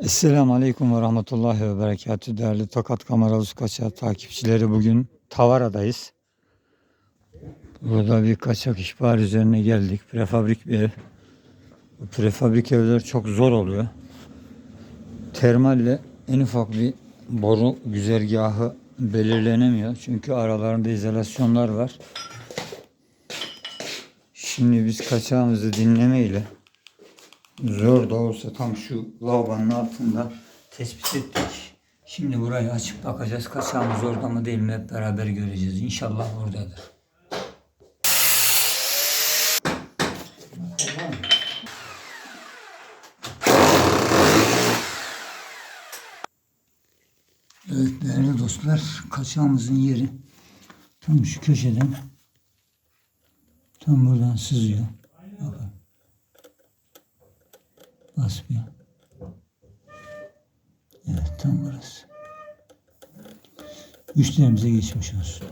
Esselamu Aleyküm ve Rahmetullahi ve Berekatü değerli Tokat Kameralı Kaçağı takipçileri bugün Tavara'dayız. Burada bir kaçak ihbar üzerine geldik. Prefabrik bir ev. Bu prefabrik evler çok zor oluyor. Termalle en ufak bir boru güzergahı belirlenemiyor. Çünkü aralarında izolasyonlar var. Şimdi biz kaçağımızı dinlemeyle Zor da olsa tam şu lavabonun altında tespit ettik. Şimdi burayı açıp bakacağız. Kaçağımız orada mı değil mi hep beraber göreceğiz. İnşallah oradadır. Evet değerli dostlar kaçağımızın yeri tam şu köşeden tam buradan sızıyor. Basmıyor. Evet tam burası. Müşterimize geçmiş olsun.